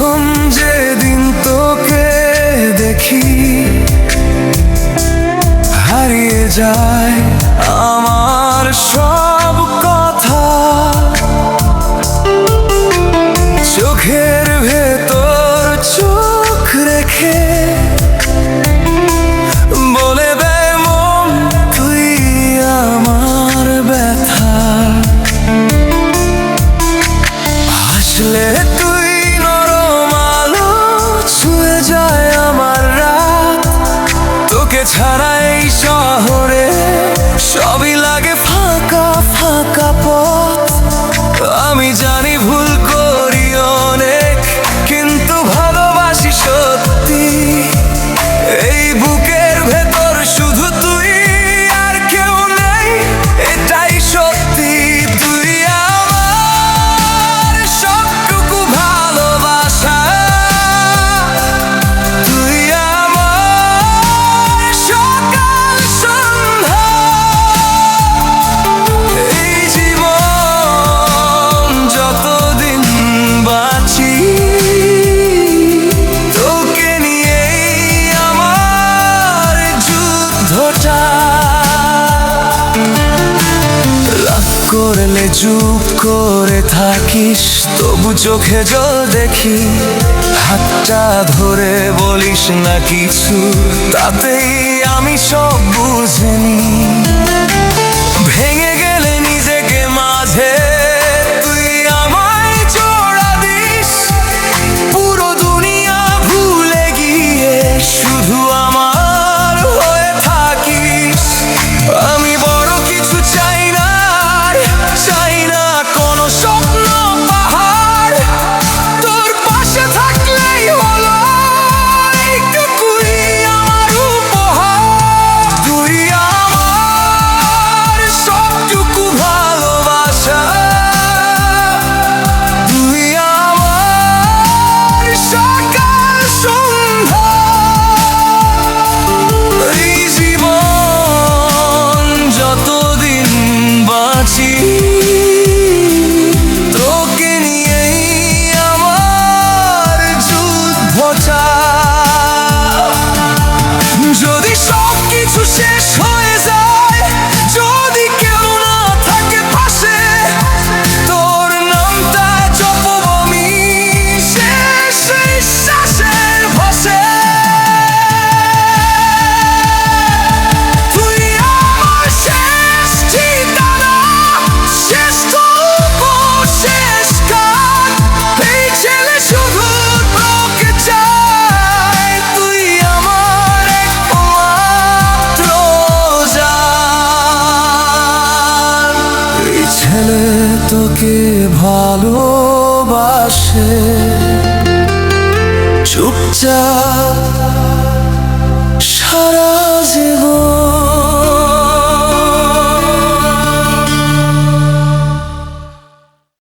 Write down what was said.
প্রথম যেদিন তোকে দেখি হারিয়ে যায় আমার সব করলে চুপ করে থাকিস, তবু চোখে জল দেখি, হাতটা ধরে বলিস না কিছু। তাতেই আমি সব পৌঁছায় ভালোবাসে। চুপচাপ সারা